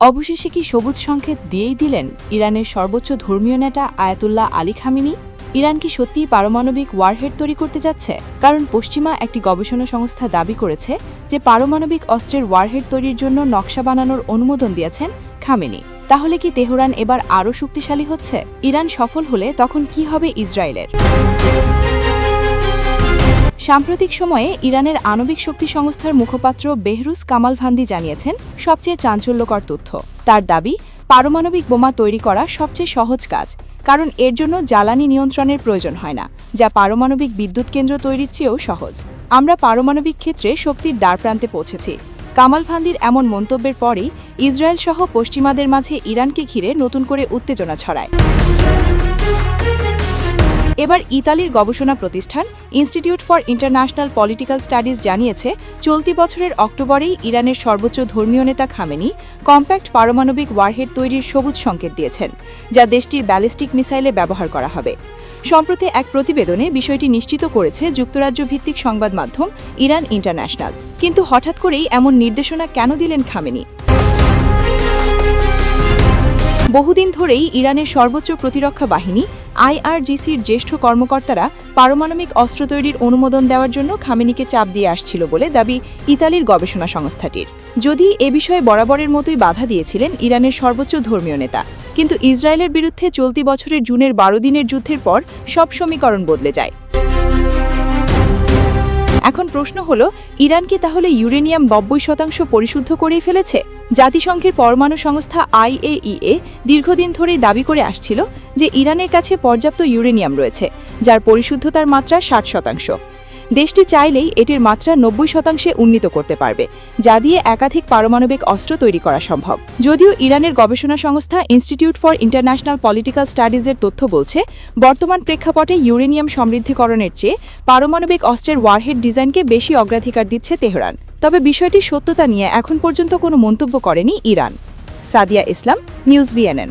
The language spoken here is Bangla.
অবশেষে কি সবুজ সংকেত দিয়েই দিলেন ইরানের সর্বোচ্চ ধর্মীয় নেতা আয়াতুল্লাহ আলী খামিনি? ইরান কি সত্যিই পারমাণবিক ওয়ারহেড তৈরি করতে যাচ্ছে? কারণ পশ্চিমা একটি গবেষণা সংস্থা দাবি করেছে যে পারমাণবিক অস্ত্রের ওয়ারহেড তৈরির জন্য নকশা বানানোর অনুমোদন দিয়েছেন খামেনি। তাহলে কি তেহরান এবার আরও শক্তিশালী হচ্ছে? ইরান সফল হলে তখন কি হবে ইসরায়েলের? সাম্প্রতিক সময়ে ইরানের আণবিক শক্তি সংস্থার মুখপাত্র বেহরুজ কামাল ভান্দি জানিয়েছেন, সবচেয়ে চাঞ্চল্যকর তথ্য। তার দাবি, পারমাণবিক বোমা তৈরি করা সবচেয়ে সহজ কাজ, কারণ এর জন্য জ্বালানি নিয়ন্ত্রণের প্রয়োজন হয় না, যা পারমাণবিক বিদ্যুৎ কেন্দ্র তৈরির চেয়েও সহজ। আমরা পারমাণবিক ক্ষেত্রে শক্তির দ্বারপ্রান্তে পৌঁছেছি। কামাল ভান্দির এমন মন্তব্যের পরেই ইসরায়েল সহ পশ্চিমাদের মাঝে ইরানকে ঘিরে নতুন করে উত্তেজনা ছড়ায়। এবার ইতালির গবেষণা প্রতিষ্ঠান institute for international political studies জানিয়েছে, চলতি বছরের অক্টোবরেই ইরানের সর্বোচ্চ ধর্মীয় নেতা খামেনি কম্প্যাক্ট পারমাণবিক ওয়ারহেড তৈরির সবুজ সংকেত দিয়েছেন, যা দেশটির ব্যালিস্টিক মিসাইলে ব্যবহার করা হবে। সম্প্রতি এক প্রতিবেদনে বিষয়টি নিশ্চিত করেছে যুক্তরাজ্য ভিত্তিক সংবাদ মাধ্যম ইরান ইন্টারন্যাশনাল। কিন্তু হঠাৎ করেই এমন নির্দেশনা কেন দিলেন খামেনি? বহুদিন ধরেই ইরানের সর্বোচ্চ প্রতিরক্ষা বাহিনী, আইআরজিসির জ্যেষ্ঠ কর্মকর্তারা পারমাণবিক অস্ত্র তৈরির অনুমোদন দেওয়ার জন্য খামেনিকে চাপ দিয়ে আসছিল বলে দাবি ইতালির গবেষণা সংস্থাটির। যদি এ বিষয়ে বরাবরের মতোই বাধা দিয়েছিলেন ইরানের সর্বোচ্চ ধর্মীয় নেতা, কিন্তু ইসরায়েলের বিরুদ্ধে চলতি বছরের জুনের বারো দিনের যুদ্ধের পর সব সমীকরণ বদলে যায়। এখন প্রশ্ন হল, ইরান কি তাহলে ইউরেনিয়াম নব্বই শতাংশ পরিশুদ্ধ করেই ফেলেছে? জাতিসংঘের পরমাণু সংস্থা আইএইএ দীর্ঘদিন ধরেই দাবি করে আসছিল যে ইরানের কাছে পর্যাপ্ত ইউরেনিয়াম রয়েছে, যার পরিশুদ্ধতার মাত্রা ষাট শতাংশ। দেশটি চাইলেই এটির মাত্রা নব্বই শতাংশে উন্নীত করতে পারবে, যা দিয়ে একাধিক পারমাণবিক অস্ত্র তৈরি করা সম্ভব। যদিও ইরানের গবেষণা সংস্থা ইনস্টিটিউট ফর ইন্টারন্যাশনাল পলিটিক্যাল স্টাডিজের তথ্য বলছে, বর্তমান প্রেক্ষাপটে ইউরেনিয়াম সমৃদ্ধিকরণের চেয়ে পারমাণবিক অস্ত্রের ওয়ারহেড ডিজাইনকে বেশি অগ্রাধিকার দিচ্ছে তেহরান। তবে বিষয়টির সত্যতা নিয়ে এখন পর্যন্ত কোনো মন্তব্য করেনি Iran. Sadia Islam, news VNN.